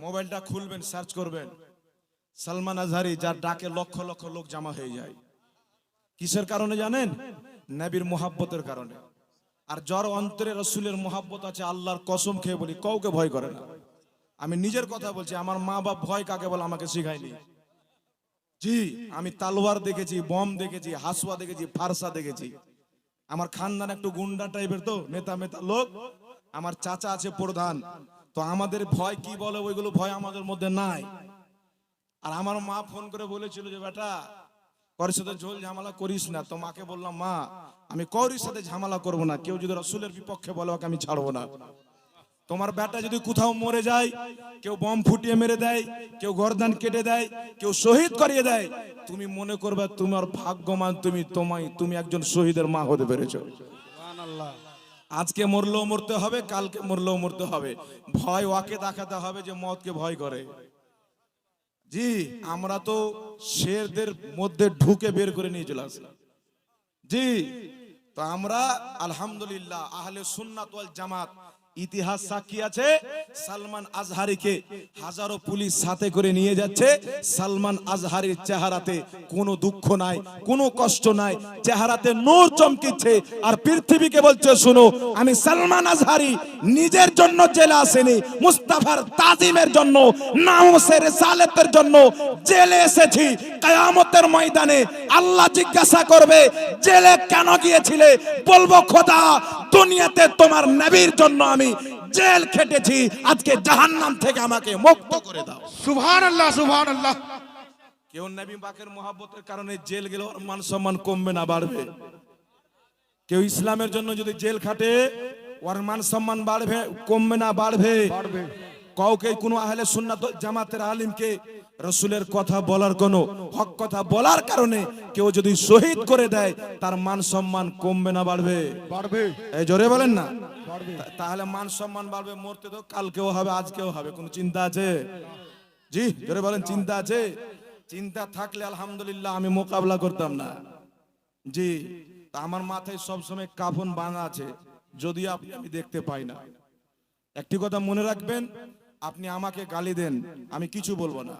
মোবাইলটা খুলবেন, সার্চ করবেন। সালমান আজহারি, যার ডাকে লক্ষ লক্ষ লোক জমা হয়ে যায়। কিসের কারণে জানেন? নবীর মোহাব্বতের কারণে। আর যার অন্তরে রসুলের মোহাব্বত আছে, আল্লাহর কসম খেয়ে বলি, কাউকে ভয় করে না। আমি নিজের কথা বলছি, আমার মা বাপ ভয় কাকে বলে আমাকে শিখায়নি। জি, আমি তালোয়ার দেখেছি, বম দেখেছি হাসুয়া দেখেছি, ফারসা দেখেছি। আমার খানদান একটু গুন্ডা টাইপের তো নেতা মেতা লোক। আমার চাচা আছে প্রধান। তো আমাদের ভয় কি বলে? ওইগুলো ভয় আমাদের মধ্যে নাই। আর আমার মা ফোন করে বলেছিল যে, বেটা, করির সাথে ঝোল ঝামেলা করিস না। তো মাকে বললাম, মা, আমি করির সাথে ঝামেলা করব না। কেউ যদি রসুলের বিপক্ষে বলে, ওকে আমি ছাড়বো না। তোমার বেটা যদি কোথাও মরে যায়, কেউ বম ফুটিয়ে মেরে দেয়, কেউ গর্দান কেটে দেয়, কেউ শহীদ করিয়ে দেয়, তুমি মনে করবে তোমার ভাগ্যমান তুমি তোমায়, তুমি একজন শহীদের মা হতে পেরেছ। আজকে মরলেও মরতে হবে, কালকে মরলেও মরতে হবে। ভয় ওয়াকে দেখাতে হবে যে মতকে ভয় করে। জি, আমরা তো শেরদের মধ্যে ঢুকে বের করে নিয়ে চলে আসলাম। জি, তো আমরা আলহামদুলিল্লাহ, আহলে সুন্নাত জামাত ইতিহাস সাক্ষী আছে। সালমান আজহারিকে হাজারো পুলিশ সাথে করে নিয়ে যাচ্ছে। সালমান আজহারির চেহারাতে কোনো দুঃখ নাই, কোনো কষ্ট নাই। চেহারাতে নূর চমকিচ্ছে আর পৃথিবীকে বলছে, শুনো, আমি সালমান আজহারি, নিজের জন্য জেলে আসেনি। মুস্তাফার তাজিমের জন্য নামসের সালেতের জন্য জেলে এসেছি। কায়ামতের ময়দানে আল্লাহ জিজ্ঞাসা করবে, জেলে কেন গিয়েছিলে? বলব খোদা দুনিয়াতে তোমার নবীর জন্য আমি জেল খেটেছি। আজকে জাহান্নাম থেকে আমাকে মুক্ত করে দাও। সুবহান আল্লাহ সুবহান আল্লাহ কেউ নবী পাকের মহাব্বতের কারণে জেল গেলে ওর মান সম্মান কমবে না বাড়বে। কেউ ইসলামের জন্য যদি জেল খাটে ওর মান সম্মান বাড়বে কমবে না বাড়বে। কাউকে কোনো আহলে সুন্নাত জামাতের আলিমকে রসুলের কথা বলার কোন হক কথা বলার কারণে কেউ যদি শহীদ করে দেয় তার মান সম্মান কমবে না বাড়বে। পারবে এই জোরে বলেন না। তাহলে মান সম্মান বাড়বে মরতে তো কালকেও হবে আজকেও হবে কোনো চিন্তা আছে? জি জোরে বলেন চিন্তা আছে? চিন্তা থাকলে আলহামদুলিল্লাহ আমি মোকাবলা করতাম না। জি তা আমার মাথায় সবসময় কাফন বাঁধা আছে যদি আপনি আমি দেখতে পাই না। একটি কথা মনে রাখবেন আপনি আমাকে গালি দেন আমি কিছু বলব না।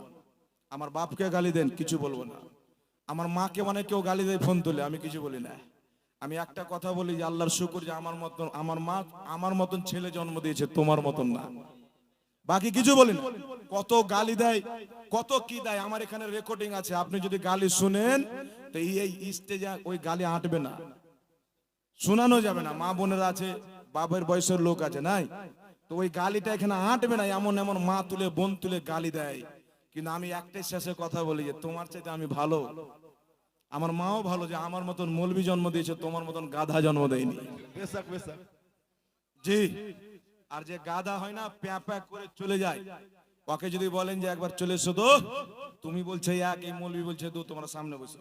আমার বাপকে গালি দেন, কিছু বলব না। আমার মাকে মানে কেউ গালি দেয়, ফোন তুলে, আমি কিছু বলি না। আমি একটা কথা বলি যে, আল্লাহর শুকুর যে আমার মতন, আমার মা, আমার মতন ছেলে জন্ম দিয়েছে, তোমার মতন না। বাকি কিছু বলি না। কত গালি দেয়, কত কি দেয়, আমার এখানে রেকর্ডিং আছে। আপনি যদি গালি শুনেন, তো এই এই স্টেজে ওই গালি আঁটবে না। শোনানো যাবে না। মা বোনেরা আছে বাবার বয়সের লোক আছে, নাই? তো ওই গালিটা এখানে আঁটবে না, এমন এমন মা তুলে, বোন তুলে গালি দেয়। কিন্তু আমি একটাই শেষে কথা বলি যে তোমার চাইতে আমি ভালো। আমার মাও ভালো যে আমার মতন মলবি জন্ম দিয়েছে তোমার মতন গাধা জন্ম দেয়নি। জি। আর যে গাধা হয় না প্যা প্যা করে চলে যায়। ওকে যদি বলেন যে একবার চলে এসো তো তুমি বলছে এক এই মৌলবি বলছে দু তোমার সামনে বসো।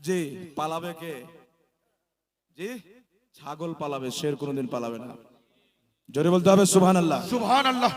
জি পালাবে কে? জি ছাগল পালাবে শের কোনোদিন পালাবে না। জোরে বলতে হবে সুবহানাল্লাহ। সুবহান আল্লাহ